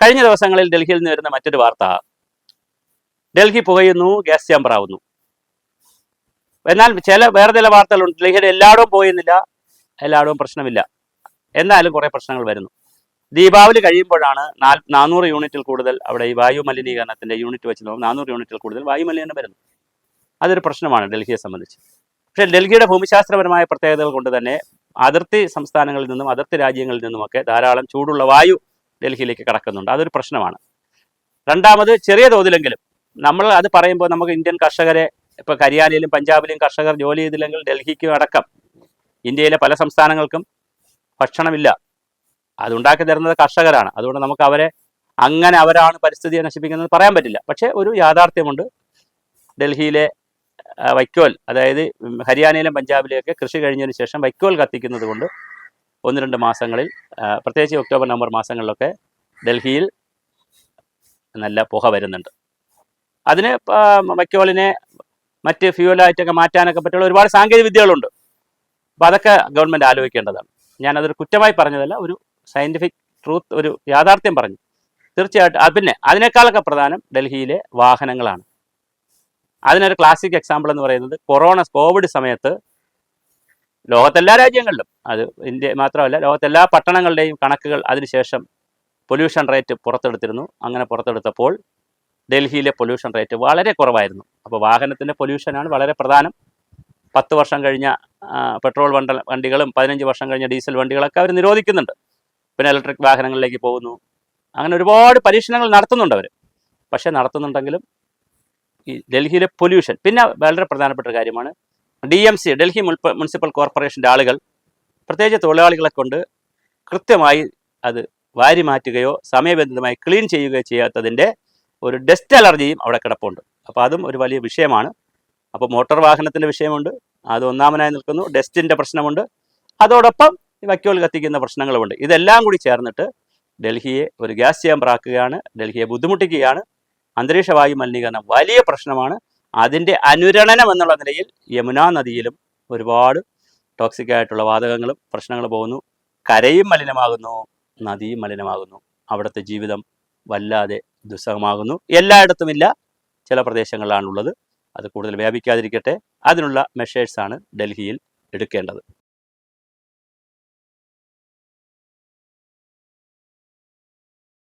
കഴിഞ്ഞ ദിവസങ്ങളിൽ ഡൽഹിയിൽ നിന്ന് വരുന്ന മറ്റൊരു വാർത്ത. ഡൽഹി പുകയുന്നു ഗ്യാസ് ചാമ്പർ ആവുന്നു എന്നാൽ ചില വേറെ ചില വാർത്തകളുണ്ട്. ഡൽഹിയുടെ എല്ലായിടവും പോയെന്നില്ല എല്ലായിടവും പ്രശ്നമില്ല. എന്നാലും കുറേ പ്രശ്നങ്ങൾ വരുന്നു. ദീപാവലി കഴിയുമ്പോഴാണ് നാൽ നാനൂറ് യൂണിറ്റിൽ കൂടുതൽ അവിടെ ഈ വായു മലിനീകരണത്തിന്റെ യൂണിറ്റ് വെച്ച് നോക്കുമ്പോൾ നാനൂറ് യൂണിറ്റിൽ കൂടുതൽ വായു മലിനീകരണം വരുന്നു. അതൊരു പ്രശ്നമാണ് ഡൽഹിയെ സംബന്ധിച്ച്. പക്ഷേ ഡൽഹിയുടെ ഭൂമിശാസ്ത്രപരമായ പ്രത്യേകതകൾ കൊണ്ട് തന്നെ അതിർത്തി സംസ്ഥാനങ്ങളിൽ നിന്നും അതിർത്തി രാജ്യങ്ങളിൽ നിന്നുമൊക്കെ ധാരാളം ചൂടുള്ള വായു ഡൽഹിയിലേക്ക് കടക്കുന്നുണ്ട്. അതൊരു പ്രശ്നമാണ്. രണ്ടാമത് ചെറിയ തോതിലെങ്കിലും നമ്മൾ അത് പറയുമ്പോൾ നമുക്ക് ഇന്ത്യൻ കർഷകരെ ഇപ്പോൾ ഹരിയാനയിലും പഞ്ചാബിലും കർഷകർ ജോലി ചെയ്തില്ലെങ്കിൽ ഡൽഹിക്ക് അടക്കം ഇന്ത്യയിലെ പല സംസ്ഥാനങ്ങൾക്കും ഭക്ഷണമില്ല. അതുണ്ടാക്കി തരുന്നത് കർഷകരാണ്. അതുകൊണ്ട് നമുക്ക് അവരെ അങ്ങനെ അവരാണ് പരിസ്ഥിതിയെ നശിപ്പിക്കുന്നത് പറയാൻ പറ്റില്ല. പക്ഷേ ഒരു യാഥാർത്ഥ്യമുണ്ട്. ഡൽഹിയിലെ വൈക്കോൽ അതായത് ഹരിയാനയിലും പഞ്ചാബിലെയൊക്കെ കൃഷി കഴിഞ്ഞതിന് ശേഷം വൈക്കോൽ കത്തിക്കുന്നത് കൊണ്ട് ഒന്ന് രണ്ട് മാസങ്ങളിൽ പ്രത്യേകിച്ച് ഒക്ടോബർ നവംബർ മാസങ്ങളിലൊക്കെ ഡൽഹിയിൽ നല്ല പുക വരുന്നുണ്ട്. അതിന് വൈക്കോളിനെ മറ്റ് ഫ്യൂവലായിട്ടൊക്കെ മാറ്റാനൊക്കെ പറ്റുള്ള ഒരുപാട് സാങ്കേതിക വിദ്യകളുണ്ട്. അപ്പോൾ അതൊക്കെ ഗവൺമെന്റ് ആലോചിക്കേണ്ടതാണ്. ഞാനതൊരു കുറ്റമായി പറഞ്ഞതല്ല ഒരു സയന്റിഫിക് ട്രൂത്ത് ഒരു യാഥാർത്ഥ്യം പറഞ്ഞു. തീർച്ചയായിട്ടും പിന്നെ അതിനേക്കാളൊക്കെ പ്രധാനം ഡൽഹിയിലെ വാഹനങ്ങളാണ്. അതിനൊരു ക്ലാസിക് എക്സാമ്പിൾ എന്ന് പറയുന്നത് കൊറോണ കോവിഡ് സമയത്ത് ലോകത്തെല്ലാ രാജ്യങ്ങളിലും അത് ഇന്ത്യ മാത്രമല്ല ലോകത്തെല്ലാ പട്ടണങ്ങളുടെയും കണക്കുകൾ അതിനുശേഷം പൊല്യൂഷൻ റേറ്റ് പുറത്തെടുത്തിരുന്നു. അങ്ങനെ പുറത്തെടുത്തപ്പോൾ ഡൽഹിയിലെ പൊല്യൂഷൻ റേറ്റ് വളരെ കുറവായിരുന്നു. അപ്പോൾ വാഹനത്തിന്റെ പൊല്യൂഷനാണ് വളരെ പ്രധാനം. പത്ത് വർഷം കഴിഞ്ഞ പെട്രോൾ വണ്ട വണ്ടികളും പതിനഞ്ച് വർഷം കഴിഞ്ഞ ഡീസൽ വണ്ടികളൊക്കെ അവർ നിരോധിക്കുന്നുണ്ട്. പിന്നെ ഇലക്ട്രിക് വാഹനങ്ങളിലേക്ക് പോകുന്നു. അങ്ങനെ ഒരുപാട് പരീക്ഷണങ്ങൾ നടത്തുന്നുണ്ട് അവർ. പക്ഷേ നടത്തുന്നുണ്ടെങ്കിലും ഈ ഡൽഹിയിലെ പൊല്യൂഷൻ പിന്നെ വളരെ പ്രധാനപ്പെട്ട കാര്യമാണ് D M C Delhi municipal കോർപ്പറേഷന്റെ ആളുകൾ പ്രത്യേകിച്ച് തൊഴിലാളികളെ കൊണ്ട് കൃത്യമായി അത് വാരി മാറ്റുകയോ സമയബന്ധിതമായി ക്ലീൻ ചെയ്യുകയോ ചെയ്യാത്തതിന്റെ ഒരു ഡസ്റ്റ് അലർജിയും അവിടെ കിടപ്പുണ്ട്. അപ്പോൾ അതും ഒരു വലിയ വിഷയമാണ്. അപ്പോൾ മോട്ടോർ വാഹനത്തിന്റെ വിഷയമുണ്ട്. അത് ഒന്നാമനായി നിൽക്കുന്നു. ഡസ്റ്റിന്റെ പ്രശ്നമുണ്ട്. അതോടൊപ്പം വൈക്കോൽ കത്തിക്കുന്ന പ്രശ്നങ്ങളുമുണ്ട്. ഇതെല്ലാം കൂടി ചേർന്നിട്ട് ഡൽഹിയെ ഒരു ഗ്യാസ് ചേമ്പറാക്കുകയാണ്. ഡൽഹിയെ ബുദ്ധിമുട്ടിക്കുകയാണ്. അന്തരീക്ഷ വായു മലിനീകരണം വലിയ പ്രശ്നമാണ്. അതിന്റെ അനുരണനം എന്നുള്ള നിലയിൽ യമുനാ നദിയിലും ഒരുപാട് ടോക്സിക് ആയിട്ടുള്ള വാതകങ്ങളും പ്രശ്നങ്ങളും പോകുന്നു. കരയും മലിനമാകുന്നു നദിയും മലിനമാകുന്നു. അവിടുത്തെ ജീവിതം വല്ലാതെ ദുസ്സഹമാകുന്നു. എല്ലായിടത്തുമില്ല ചില പ്രദേശങ്ങളിലാണുള്ളത്. അത് കൂടുതൽ വ്യാപിക്കാതിരിക്കട്ടെ. അതിനുള്ള മെഷേഴ്സാണ് ഡൽഹിയിൽ എടുക്കേണ്ടത്.